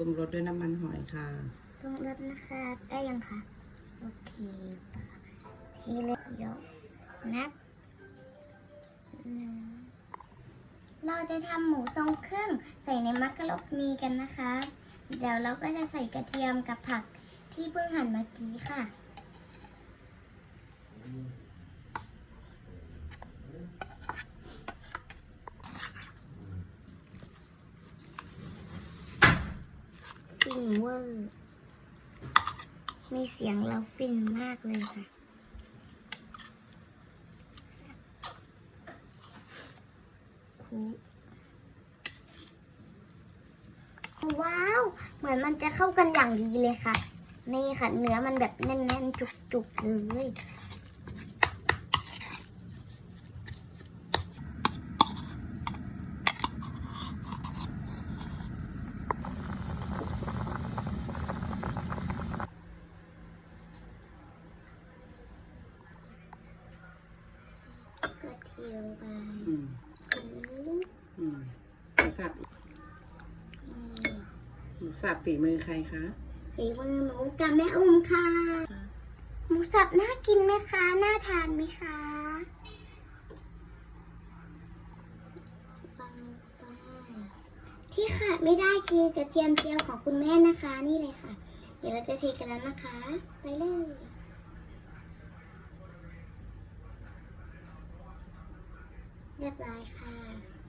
รุงรสด้วยน้ำมันหอยค่ะปรุงรสนะคะได้ยังคะโอเคทีเล็กยกนับเราจะทำหมูทรงเครื่องใส่ในมักกะโรนีกันนะคะ เดี๋ยวเราก็จะใส่กระเทียมกับผักที่เพิ่งหั่นเมื่อกี้ค่ะ ฟินเวอร์ มีเสียงเราฟินมากเลยค่ะคูว้าว เหมือนมันจะเข้ากันอย่างดีเลยค่ะ นี่ค่ะ เนื้อมันแบบแน่นๆ จุกๆเลย กระเทียมไปอืมสีอืมหมูสับหมูสับฝีมือใครคะฝีมือหนูกับแม่อุ้มค่ะ หมูสับน่ากินไหมคะ น่าทานไหมคะวางลงไปที่ขาดไม่ได้คือกระเทียมเจียวของคุณแม่นะคะ นี่เลยค่ะ เดี๋ยวเราจะเทกันแล้วนะคะ ไปเลย เรียบร้อยค่ะ